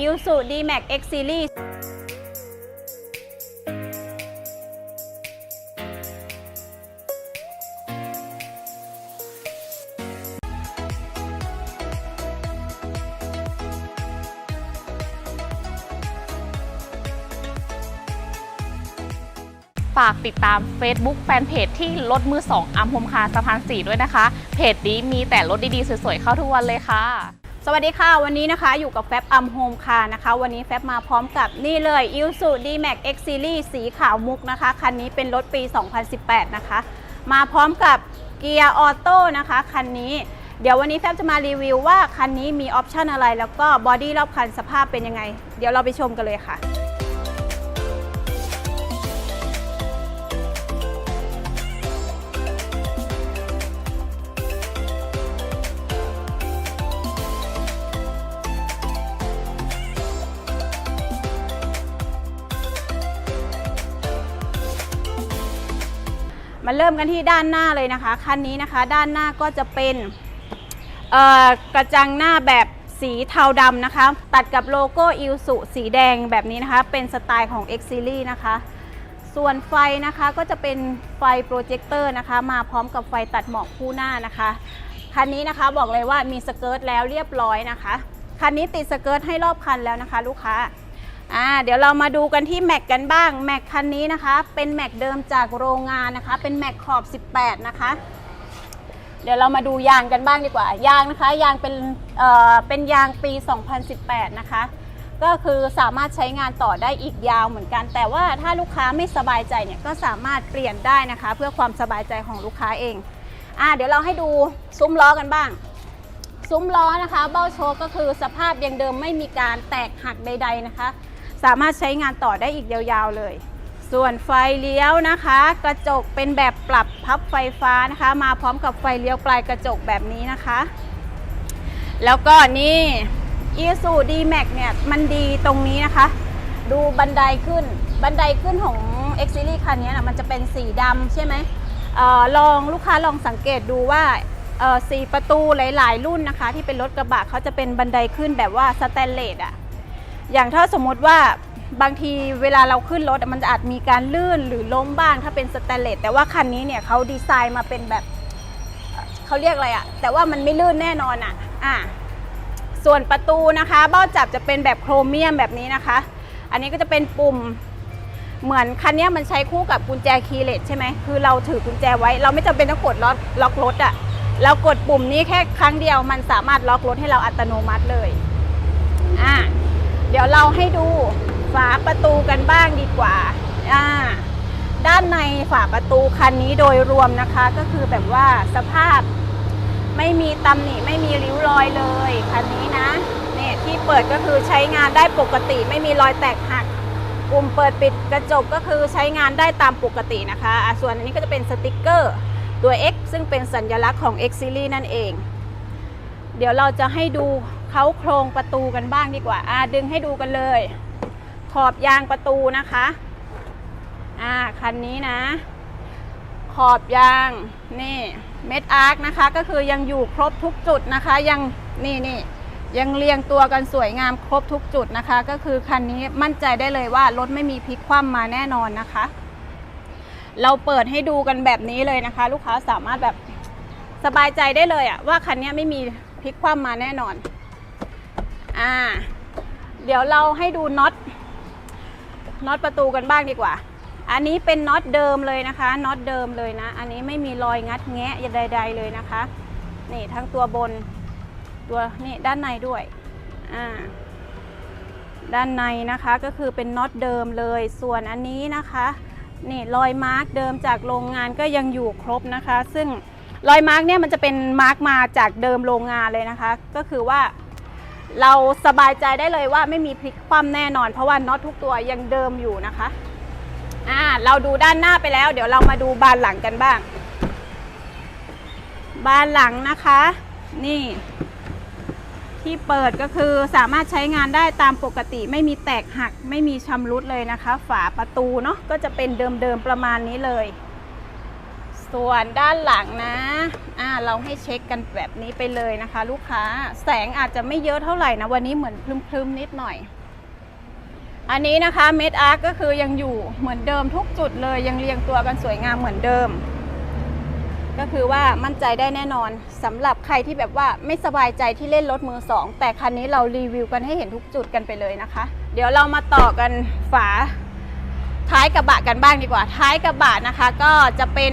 อิลสุดีแม็กเอ็กซีรีส์ฝากติดตาม Facebook แฟนเพจที่รถมือสองอัมพมคาสะพานสีด้วยนะคะ เพจนี้มีแต่รถดีๆ สวยๆ เข้าทุกวันเลยค่ะ สวัสดีค่ะ วันนี้นะคะอยู่กับแฟบอัมโฮมคานะคะ วันนี้แฟบมาพร้อมกับนี่เลยอิลสุดีแม็กเอ็กซีรีสีขาวมุกนะคะ คันนี้เป็นรถปี 2018 นะคะ มาพร้อมกับเกียร์ออโต้นะคะ คันนี้เดี๋ยววันนี้แฟบจะมารีวิวว่าคันนี้มีออปชันอะไร แล้วก็บอดี้รอบคันสภาพเป็นยังไง เดี๋ยวเราไปชมกันเลยค่ะ มาเริ่มกันที่ด้านหน้าเลยนะคะ คันนี้นะคะ ด้านหน้าก็จะเป็นกระจังหน้าแบบสีเทาดำนะคะ ตัดกับโลโก้อิลสุสีแดงแบบนี้นะคะ เป็นสไตล์ของ X Series นะคะ ส่วนไฟนะคะก็จะเป็นไฟโปรเจคเตอร์นะคะ มาพร้อมกับไฟตัดหมอกคู่หน้านะคะ คันนี้นะคะบอกเลยว่ามีสเกิร์ตแล้วเรียบร้อยนะคะ คันนี้ติดสเกิร์ตให้รอบคันแล้วนะคะ ลูกค้า อ่าเดี๋ยวเรามาดูกันที่แม็กกันบ้างแม็กคันนี้นะคะ เป็นแม็กเดิมจากโรงงานนะคะ เป็นแม็กขอบ 18 นะคะ เดี๋ยวเรามาดูยางกันบ้างดีกว่า ยางนะคะ ยางเป็นเอ่อเป็นยางปี 2018 นะคะ ก็คือสามารถใช้งานต่อได้อีกยาวเหมือนกัน แต่ว่าถ้าลูกค้าไม่สบายใจเนี่ยก็สามารถเปลี่ยนได้นะคะ เพื่อความสบายใจของลูกค้าเองอ่าเดี๋ยวเราให้ดูซุ้มล้อกันบ้างซุ้มล้อนะคะ เบ้าโชก็คือสภาพยังเดิมไม่มีการแตกหักใด ๆนะคะ สามารถใช้งานต่อได้อีกยาวๆเลย ส่วนไฟเลี้ยวนะคะ กระจกเป็นแบบปรับพับไฟฟ้านะคะ มาพร้อมกับไฟเลี้ยวปลายกระจกแบบนี้นะคะ แล้วก็นี่อีซูดีแม็กเนี่ยมันดีตรงนี้นะคะ ดูบันไดขึ้นบันไดขึ้นของ X Series คันนี้นะมันจะเป็นสีดำใช่ไหมเออลองลูกค้าลองสังเกตดูว่าเออสีประตูหลาย ๆ รุ่นนะคะ ที่เป็นรถกระบะเขาจะเป็นบันไดขึ้นแบบว่าสแตนเลสอะ อย่างถ้าสมมติว่าบางทีเวลาเราขึ้นรถมันจะอาจมีการลื่นหรือล้มบ้างถ้าเป็นสแตนเลสแต่ว่าคันนี้เนี่ยเขาดีไซน์มาเป็นแบบเอ่อเขาเรียกอะไรอะแต่ว่ามันไม่ลื่นแน่นอนอะอะส่วนประตูนะคะเบ้าจับจะเป็นแบบโครเมียมแบบนี้นะคะ อันนี้ก็จะเป็นปุ่มเหมือนคันนี้มันใช้คู่กับกุญแจคีย์เลสใช่ไหมคือเราถือกุญแจไว้ เราไม่จำเป็นต้องกดล็อกล็อกรถอะเรากดปุ่มนี้แค่ครั้งเดียวมันสามารถล็อกรถให้เราอัตโนมัติเลยอะ เดี๋ยวเราให้ดูฝาประตูกันบ้างดีกว่าอ่าด้านในฝาประตูคันนี้โดยรวมนะคะก็คือแบบว่าสภาพไม่มีตำหนิไม่มีริ้วรอยเลยคันนี้นะเนี่ยที่เปิดก็คือใช้งานได้ปกติ ไม่มีรอยแตกหักปุ่มเปิดปิดกระจกก็คือใช้งานได้ตามปกตินะคะะส่วนอันนี้ก็จะเป็นสติกเกอร์ตัว X ซึ่งเป็นสัญลักษณ์ของ X Series นั่นเอง เดี๋ยวเราจะให้ดู เขาโครงประตูกันบ้างดีกว่าอ่าดึงให้ดูกันเลย ขอบยางประตูนะคะอ่าคันนี้นะ ขอบยางนี่เม็ดอาร์คนะคะ ก็คือยังอยู่ครบทุกจุดนะคะ ยังนี่นี่ยังเรียงตัวกันสวยงามครบทุกจุดนะคะ ก็คือคันนี้มั่นใจได้เลยว่ารถไม่มีพลิกคว่ำมาแน่นอนนะคะ เราเปิดให้ดูกันแบบนี้เลยนะคะ ลูกค้าสามารถแบบสบายใจได้เลยอะว่าคันนี้ไม่มีพลิกคว่ำมาแน่นอน อ่า เดี๋ยวเราให้ดูน็อต น็อตประตูกันบ้างดีกว่า อันนี้เป็นน็อตเดิมเลยนะคะ น็อตเดิมเลยนะ อันนี้ไม่มีรอยงัดแงะใดๆเลยนะคะ นี่ทั้งตัวบน ตัวนี่ด้านในด้วย อ่า ด้านในนะคะก็คือเป็นน็อตเดิมเลย ส่วนอันนี้นะคะ นี่รอยมาร์กเดิมจากโรงงานก็ยังอยู่ครบนะคะ ซึ่งรอยมาร์กเนี่ยมันจะเป็นมาร์กมาจากเดิมโรงงานเลยนะคะ ก็คือว่า เราสบายใจได้เลยว่าไม่มีพลิกคว่ำแน่นอน เพราะว่าน็อตทุกตัวยังเดิมอยู่นะคะอ่าเราดูด้านหน้าไปแล้ว เดี๋ยวเรามาดูบานหลังกันบ้าง บานหลังนะคะ นี่ ที่เปิดก็คือสามารถใช้งานได้ตามปกติ ไม่มีแตกหัก ไม่มีชำรุดเลยนะคะ ฝาประตูเนาะก็จะเป็นเดิมๆประมาณนี้เลย ส่วนด้านหลังนะอ่าเราให้เช็คกันแบบนี้ไปเลยนะคะ ลูกค้าแสงอาจจะไม่เยอะเท่าไหร่นะ วันนี้เหมือนพรึมๆนิดหน่อย อันนี้นะคะเม็ดอาร์ก็คือยังอยู่เหมือนเดิมทุกจุดเลยยังเรียงตัวกันสวยงามเหมือนเดิม ก็คือว่ามั่นใจได้แน่นอนสำหรับใครที่แบบว่าไม่สบายใจที่เล่นรถมือสองแต่คันนี้เรารีวิวกันให้เห็นทุกจุดกันไปเลยนะคะ เดี๋ยวเรามาต่อกันฝาท้ายกระบะกันบ้างดีกว่า ท้ายกระบะนะคะก็จะเป็น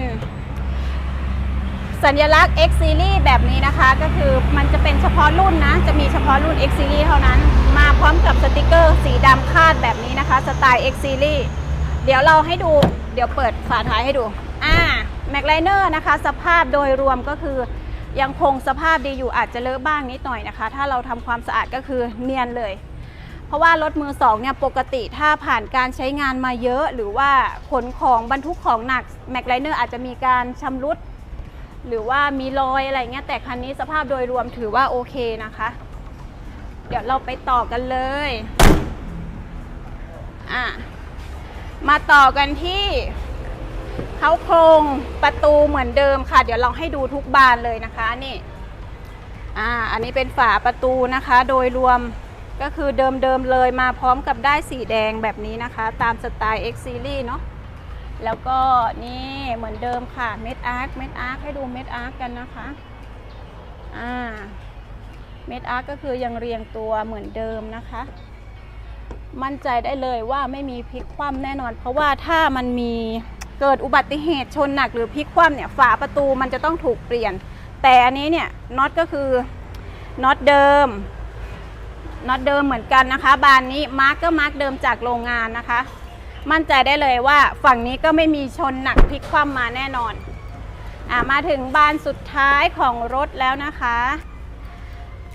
สัญลักษณ์ X Series แบบนี้นะคะ ก็คือมันจะเป็นเฉพาะรุ่นนะ จะมีเฉพาะรุ่น X Series เท่านั้น มาพร้อมกับสติกเกอร์สีดำคาดแบบนี้นะคะ สไตล์ X Series เดี๋ยวเราให้ดู เดี๋ยวเปิดฝาท้ายให้ดู อ่าแม็กไลเนอร์นะคะ สภาพโดยรวมก็คือ ยังคงสภาพดีอยู่อาจจะเลอะบ้างนิดหน่อยนะคะ ถ้าเราทำความสะอาดก็คือเนียนเลย เพราะว่ารถมือสองเนี่ยปกติถ้าผ่านการใช้งานมาเยอะ หรือว่าขนของบรรทุกของหนักแม็กไลเนอร์อาจจะมีการชำรุด หรือว่ามีรอยอะไรเงี้ยแต่คันนี้สภาพโดยรวมถือว่าโอเคนะคะ เดี๋ยวเราไปต่อกันเลยอะมาต่อกันที่เขาโครงประตูเหมือนเดิมค่ะ เดี๋ยวเราให้ดูทุกบานเลยนะคะนี่อ่าอันนี้เป็นฝาประตูนะคะ โดยรวมก็คือเดิมๆเลยมาพร้อมกับได้สีแดงแบบนี้นะคะ ตามสไตล์ X Series เนาะ แล้วก็นี่เหมือนเดิมค่ะเม็ดอาร์คเม็ดอาร์คให้ดูเม็ดอาร์คกันนะคะอ่าเม็ดอาร์คก็คือยังเรียงตัวเหมือนเดิมนะคะ มั่นใจได้เลยว่าไม่มีพลิกคว่ำแน่นอน เพราะว่าถ้ามันมีเกิดอุบัติเหตุชนหนักหรือพลิกคว่ำเนี่ยฝาประตูมันจะต้องถูกเปลี่ยน แต่อันนี้เนี่ยน็อตก็คือน็อตเดิมน็อตเดิมเหมือนกันนะคะ บานนี้มาร์กก็มาร์กเดิมจากโรงงานนะคะ มั่นใจได้เลยว่าฝั่งนี้ก็ไม่มีชนหนักพลิกคว่ำมาแน่นอนอ่ามาถึงบานสุดท้ายของรถแล้วนะคะ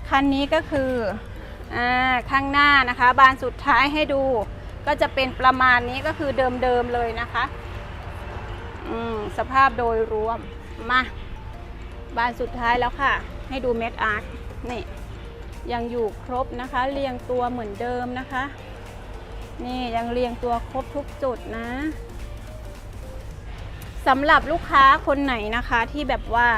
คันนี้ก็คืออ่าข้างหน้านะคะ บานสุดท้ายให้ดู ก็จะเป็นประมาณนี้ก็คือเดิมๆเลยนะคะอืมสภาพโดยรวมมาบานสุดท้ายแล้วค่ะ ให้ดูเม็ดอาร์คนี่ยังอยู่ครบนะคะ เรียงตัวเหมือนเดิมนะคะ นี่ยังเรียงตัวครบทุกจุดนะสำหรับลูกค้าคนไหนนะคะที่แบบว่า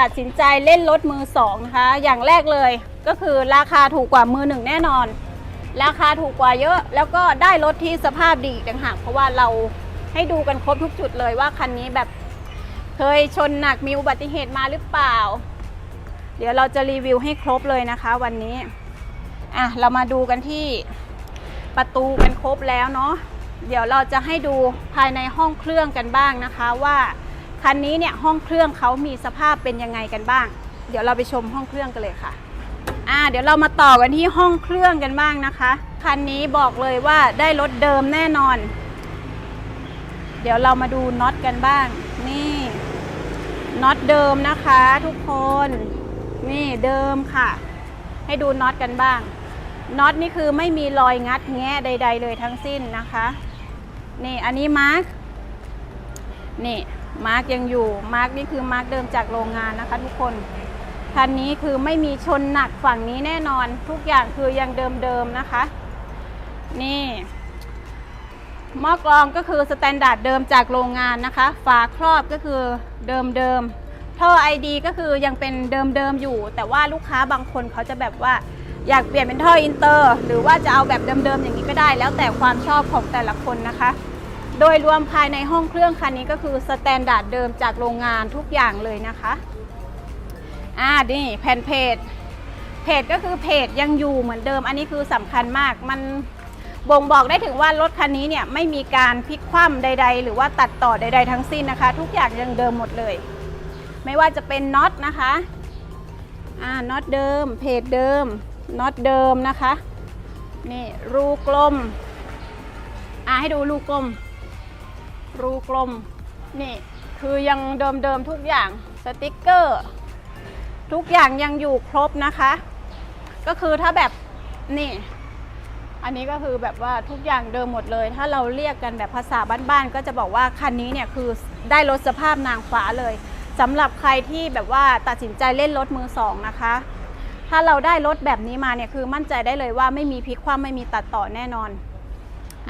ตัดสินใจเล่นรถมือสองนะคะ อย่างแรกเลยก็คือราคาถูกกว่ามือหนึ่งแน่นอน ราคาถูกกว่าเยอะ แล้วก็ได้รถที่สภาพดีต่างหากเพราะว่าเราให้ดูกันครบทุกจุดเลยว่าคันนี้แบบเคยชนหนักมีอุบัติเหตุมาหรือเปล่า เดี๋ยวเราจะรีวิวให้ครบเลยนะคะ วันนี้อะเรามาดูกันที่ ประตูกันครบแล้วเนาะเดี๋ยวเราจะให้ดูภายในห้องเครื่องกันบ้างนะคะว่าคันนี้เนี่ยห้องเครื่องเขามีสภาพเป็นยังไงกันบ้าง เดี๋ยวเราไปชมห้องเครื่องกันเลยค่ะอ่าเดี๋ยวเรามาต่อกันที่ห้องเครื่องกันบ้างนะคะคันนี้บอกเลยว่าได้รถเดิมแน่นอน เดี๋ยวเรามาดูน็อตกันบ้าง นี่น็อตเดิมนะคะ ทุกคน นี่เดิมค่ะ ให้ดูน็อตกันบ้าง น็อตนี่คือไม่มีรอยงัดแงะใด ๆ เลยทั้งสิ้นนะคะ นี่อันนี้มาร์กนี่มาร์กยังอยู่มาร์กนี่คือมาร์กเดิมจากโรงงานนะคะ ทุกคนคันนี้คือไม่มีชนหนักฝั่งนี้แน่นอน ทุกอย่างคือยังเดิมๆนะคะ นี่หม้อกรองก็คือสแตนดาร์ดเดิมจากโรงงานนะคะ ฝาครอบก็คือเดิมๆท่อ ID ก็คือยังเป็นเดิมๆอยู่ แต่ว่าลูกค้าบางคนเขาจะแบบว่า อยากเปลี่ยนเป็นท่ออินเตอร์ หรือว่าจะเอาแบบเดิมๆอย่างนี้ก็ได้ แล้วแต่ความชอบของแต่ละคนนะคะ โดยรวมภายในห้องเครื่องคันนี้ก็คือสแตนดาร์ดเดิมจากโรงงานทุกอย่างเลยนะคะอ่านี่แผ่นเพจเพจก็คือเพจยังอยู่เหมือนเดิม อันนี้คือสำคัญมากมันบ่งบอกได้ถึงว่ารถคันนี้เนี่ยไม่มีการพลิกคว่ำใด ๆ หรือว่าตัดต่อใด ๆ ทั้งสิ้นนะคะ ทุกอย่างยังเดิมหมดเลย ไม่ว่าจะเป็นน็อตนะคะอ่าน็อตเดิม เพจเดิม น็อตเดิมนะคะ นี่รูกลม อ่าให้ดูรูกลม รูกลม นี่คือยังเดิมๆทุกอย่างสติกเกอร์ ทุกอย่างยังอยู่ครบนะคะ ก็คือถ้าแบบนี่ อันนี้ก็คือแบบว่าทุกอย่างเดิมหมดเลย ถ้าเราเรียกกันแบบภาษาบ้านๆก็จะบอกว่าคันนี้เนี่ยคือได้รถสภาพนางฟ้าเลยสำหรับใครที่แบบว่าตัดสินใจเล่นรถมือสองนะคะ ถ้าเราได้รถแบบนี้มาเนี่ยคือมั่นใจได้เลยว่าไม่มีพลิกคว่ำไม่มีตัดต่อแน่นอน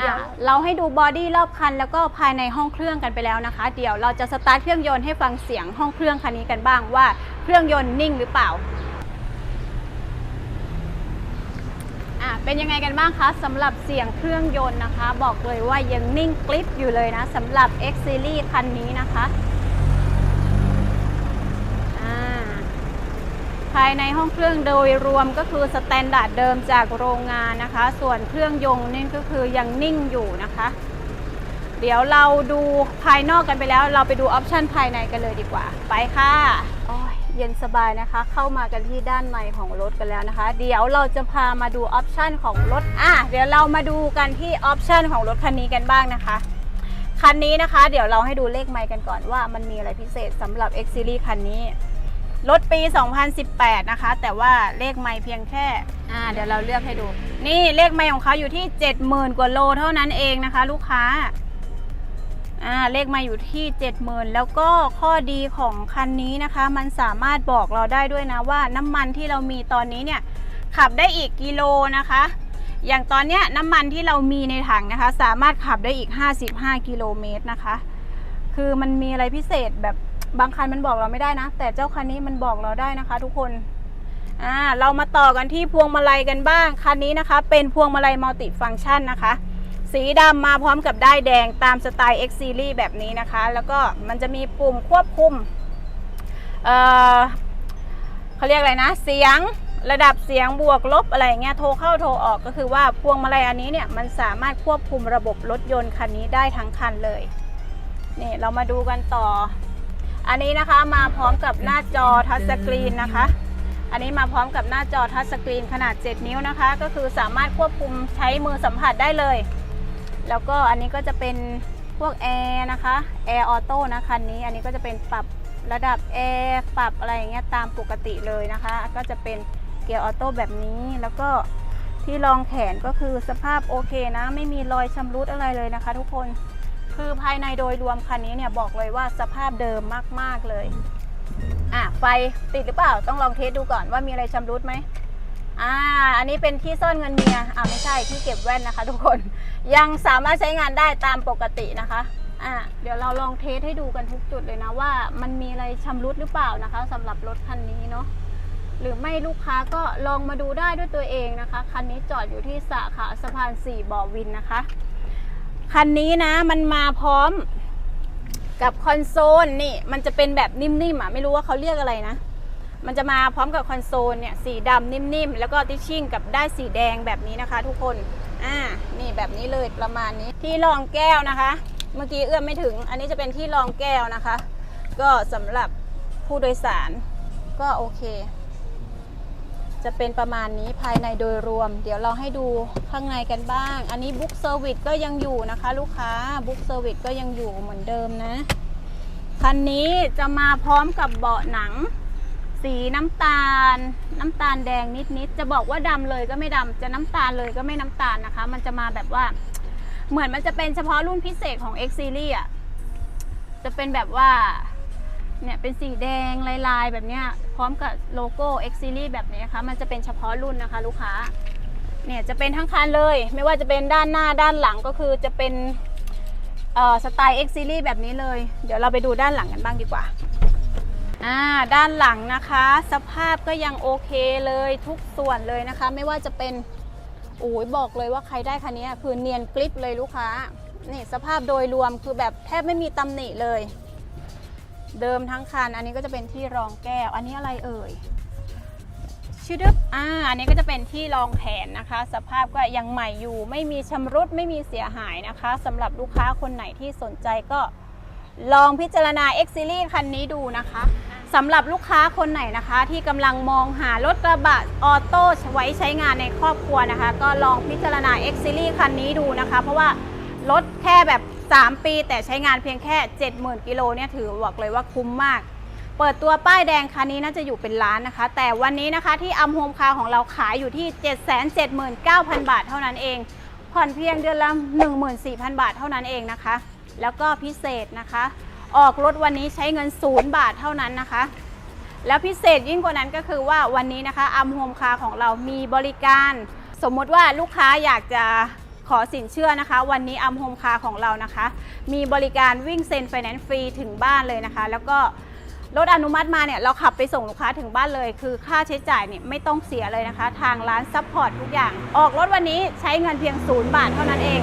อะเราให้ดูบอดี้รอบคันแล้วก็ภายในห้องเครื่องกันไปแล้วนะคะ เดี๋ยวเราจะสตาร์ทเครื่องยนต์ให้ฟังเสียงห้องเครื่องคันนี้กันบ้างว่าเครื่องยนต์นิ่งหรือเปล่าอะเป็นยังไงกันบ้างคะสำหรับเสียงเครื่องยนต์นะคะ บอกเลยว่ายังนิ่งกริปอยู่เลยนะสำหรับ X Series คันนี้นะคะอ่า ภายในห้องเครื่องโดยรวมก็คือสแตนดาร์ดเดิมจากโรงงานนะคะ ส่วนเครื่องยนต์นี่ก็คือยังนิ่งอยู่นะคะ เดี๋ยวเราดูภายนอกกันไปแล้ว เราไปดูออปชันภายในกันเลยดีกว่า ไปค่ะโอ้ยเย็นสบายนะคะ เข้ามากันที่ด้านในของรถกันแล้วนะคะ เดี๋ยวเราจะพามาดูออปชันของรถอะเดี๋ยวเรามาดูกันที่ออปชันของรถคันนี้กันบ้างนะคะคันนี้นะคะ เดี๋ยวเราให้ดูเลขไมค์กันก่อนว่ามันมีอะไรพิเศษสำหรับ X Series คันนี้ รถปี 2018 นะคะ แต่ว่าเลขไม่เพียงแค่ อ่า เดี๋ยวเราเลือกให้ดู นี่เลขไม่ของเขาอยู่ที่ 70,000 กว่าโลเท่านั้นเองนะคะ ลูกค้า อ่า เลขไม่อยู่ที่ 70,000 แล้วก็ข้อดีของคันนี้นะคะ มันสามารถบอกเราได้ด้วยนะว่าน้ำมันที่เรามีตอนนี้เนี่ย ขับได้อีกกิโลนะคะ อย่างตอนเนี้ยน้ำมันที่เรามีในถังนะคะ สามารถขับได้อีก 55 กิโลเมตรนะคะ คือมันมีอะไรพิเศษแบบ บางคันมันบอกเราไม่ได้นะ แต่เจ้าคันนี้มันบอกเราได้นะคะ ทุกคนอ่าเรามาต่อกันที่พวงมาลัยกันบ้าง คันนี้นะคะ เป็นพวงมาลัยมัลติฟังก์ชันนะคะ สีดำมาพร้อมกับด้ายแดงตามสไตล์ X Series แบบนี้นะคะ แล้วก็มันจะมีปุ่มควบคุมเอ่อเขาเรียกอะไรนะ เสียงระดับเสียงบวกลบอะไรเงี้ยโทรเข้าโทรออกก็คือว่าพวงมาลัยอันนี้เนี่ยมันสามารถควบคุมระบบรถยนต์คันนี้ได้ทั้งคันเลยนี่เรามาดูกันต่อ อันนี้นะคะมาพร้อมกับหน้าจอทัชสกรีนนะคะ อันนี้มาพร้อมกับหน้าจอทัชสกรีนขนาด 7 นิ้วนะคะ ก็คือสามารถควบคุมใช้มือสัมผัสได้เลย แล้วก็อันนี้ก็จะเป็นพวกแอร์นะคะแอร์ออโต้นะคันนี้ อันนี้ก็จะเป็นปรับระดับแอร์ปรับอะไรอย่างเงี้ยตามปกติเลยนะคะ ก็จะเป็นเกียร์ออโต้แบบนี้แล้วก็ที่รองแขนก็คือสภาพโอเคนะ ไม่มีรอยชำรุดอะไรเลยนะคะ ทุกคน คือภายในโดยรวมคันนี้เนี่ยบอกเลยว่าสภาพเดิมมาก ๆ เลย อะไฟติดหรือเปล่า ต้องลองเทสดูก่อนว่ามีอะไรชำรุดไหมอ่า อันนี้เป็นที่ซ่อนเงินเมีย อ่าไม่ใช่ที่เก็บแว่นนะคะ ทุกคน ยังสามารถใช้งานได้ตามปกตินะคะ อ่า เดี๋ยวเราลองเทสให้ดูกันทุกจุดเลยนะว่ามันมีอะไรชำรุดหรือเปล่านะคะสำหรับรถคันนี้เนาะ หรือไม่ลูกค้าก็ลองมาดูได้ด้วยตัวเองนะคะ คันนี้จอดอยู่ที่สาขาสะพาน 4บ่อวินนะคะ คันนี้นะ มันมาพร้อมกับคอนโซลนี่ มันจะเป็นแบบนิ่มๆอะไม่รู้ว่าเขาเรียกอะไรนะ มันจะมาพร้อมกับคอนโซลเนี่ยสีดำนิ่มๆ แล้วก็ติชชิ่งกับได้สีแดงแบบนี้นะคะ ทุกคนอ่านี่แบบนี้เลยประมาณนี้ที่รองแก้วนะคะ เมื่อกี้เอื้อมไม่ถึง อันนี้จะเป็นที่รองแก้วนะคะ ก็สำหรับผู้โดยสารก็โอเค จะเป็นประมาณนี้ภายในโดยรวม เดี๋ยวเราให้ดูข้างในกันบ้าง อันนี้บุ๊กเซอร์วิสก็ยังอยู่นะคะ ลูกค้าบุ๊กเซอร์วิสก็ยังอยู่เหมือนเดิมนะ คันนี้จะมาพร้อมกับเบาะหนัง สีน้ำตาล น้ำตาลแดงนิดๆจะบอกว่าดำเลยก็ไม่ดำจะน้ำตาลเลยก็ไม่น้ำตาลนะคะ มันจะมาแบบว่า เหมือนมันจะเป็นเฉพาะรุ่นพิเศษของ X Series อะจะเป็นแบบว่า เนี่ยเป็นสีแดงลายๆ แบบเนี้ยพร้อมกับโลโก้ X Series แบบนี้นะคะมันจะเป็นเฉพาะรุ่นนะคะ ลูกค้าเนี่ยจะเป็นทั้งคันเลย ไม่ว่าจะเป็นด้านหน้าด้านหลังก็คือจะเป็นเอ่อสไตล์ X Series แบบนี้เลย เดี๋ยวเราไปดูด้านหลังกันบ้างดีกว่าอ่าด้านหลังนะคะ สภาพก็ยังโอเคเลยทุกส่วนเลยนะคะ ไม่ว่าจะเป็นโอ้ยบอกเลยว่าใครได้คันนี้คือเนียนกริปเลยลูกค้านี่สภาพโดยรวมคือแบบแทบไม่มีตำหนิเลย เดิมทั้งคัน อันนี้ก็จะเป็นที่รองแก้ว อันนี้อะไรเอ่ยชื่อดึบอ่า อันนี้ก็จะเป็นที่รองแขนนะคะ สภาพก็ยังใหม่อยู่ ไม่มีชำรุด ไม่มีเสียหายนะคะ สำหรับลูกค้าคนไหนที่สนใจก็ลองพิจารณา X Series คันนี้ดูนะคะสำหรับลูกค้าคนไหนนะคะ ที่กำลังมองหารถกระบะออโต้ไว้ใช้งานในครอบครัวนะคะ ก็ลองพิจารณา X Series คันนี้ดูนะคะ เพราะว่า รถแค่แบบ 3 ปี แต่ใช้งานเพียงแค่ 70,000 กิโลเนี่ยถือบอกเลยว่าคุ้มมาก เปิดตัวป้ายแดงคันนี้น่าจะอยู่เป็นล้านนะคะ แต่วันนี้นะคะที่อัมโฮมคาของเราขายอยู่ที่ 779,000 บาทเท่านั้นเอง ผ่อนเพียงเดือนละ 14,000 บาทเท่านั้นเองนะคะ แล้วก็พิเศษนะคะ ออกรถวันนี้ใช้เงินศูนย์บาทเท่านั้นนะคะแล้วพิเศษยิ่งกว่านั้นก็คือว่าวันนี้นะคะอัมโฮมคาของเรามีบริการ สมมติว่าลูกค้าอยากจะ ขอสินเชื่อนะคะ วันนี้อัมโฮมคาของเรานะคะ มีบริการวิ่งเซ็นไฟแนนซ์ฟรีถึงบ้านเลยนะคะ แล้วก็รถอนุมัติมาเนี่ยเราขับไปส่งลูกค้าถึงบ้านเลย คือค่าใช้จ่ายเนี่ยไม่ต้องเสียเลยนะคะ ทางร้านซัพพอร์ตทุกอย่าง ออกรถวันนี้ใช้เงินเพียงศูนย์บาทเท่านั้นเอง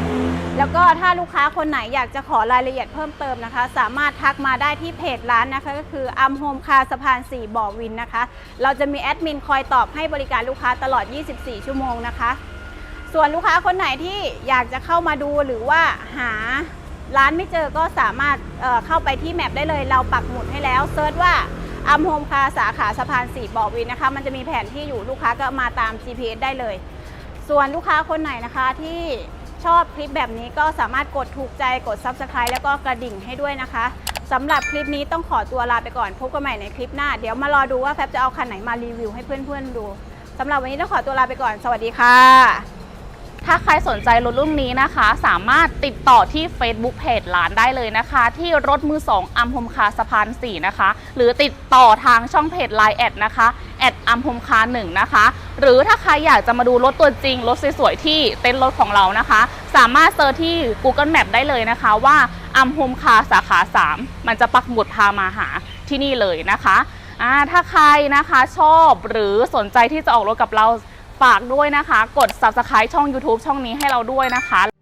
แล้วก็ถ้าลูกค้าคนไหนอยากจะขอรายละเอียดเพิ่มเติมนะคะ สามารถทักมาได้ที่เพจร้านนะคะ ก็คืออัมโฮมคาสะพาน 4 บ่อวินนะคะ เราจะมีแอดมินคอยตอบให้บริการลูกค้าตลอด 24 ชั่วโมงนะคะ ส่วนลูกค้าคนไหนที่อยากจะเข้ามาดูหรือว่าหาร้านไม่เจอก็สามารถเเข้าไปที่แมปได้เลย เราปักหมุดให้แล้วเซิร์ชว่าอัมโฮมคาสาขาสะพาน4บ่อวินนะคะ มันจะมีแผนที่อยู่ลูกค้าก็มาตาม GPS ได้เลย ส่วนลูกค้าคนไหนนะคะที่ชอบคลิปแบบนี้ก็สามารถกดถูกใจกด Subscribe แล้วก็กระดิ่งให้ด้วยนะคะสำหรับคลิปนี้ต้องขอตัวลาไปก่อน พบกันใหม่ในคลิปหน้า เดี๋ยวมารอดูว่าแฟบจะเอาคันไหนมารีวิวให้เพื่อนๆดูสำหรับวันนี้ต้องขอตัวลาไปก่อน สวัสดีค่ะ ถ้าใครสนใจรถรุ่นนี้นะคะ สามารถติดต่อที่ Facebook เพจร้านได้เลยนะคะ ที่รถมือ 2อัมพมคาสะพาน 4 นะคะ หรือติดต่อทางช่องเพจ Line แอดนะคะแอดอัมพมคา1นะคะ หรือถ้าใครอยากจะมาดูรถตัวจริง รถสวยๆที่เต็นท์รถของเรานะคะ สามารถเซิร์ชที่ Google Map ได้เลยนะคะว่าอัมพมคาสาขา 3 มันจะปักหมุดพามาหาที่นี่เลยนะคะถ้าใครนะคะชอบหรือสนใจที่จะออกรถกับเรา ฝากด้วยนะคะ กด subscribe ช่อง YouTube ช่องนี้ให้เราด้วยนะคะ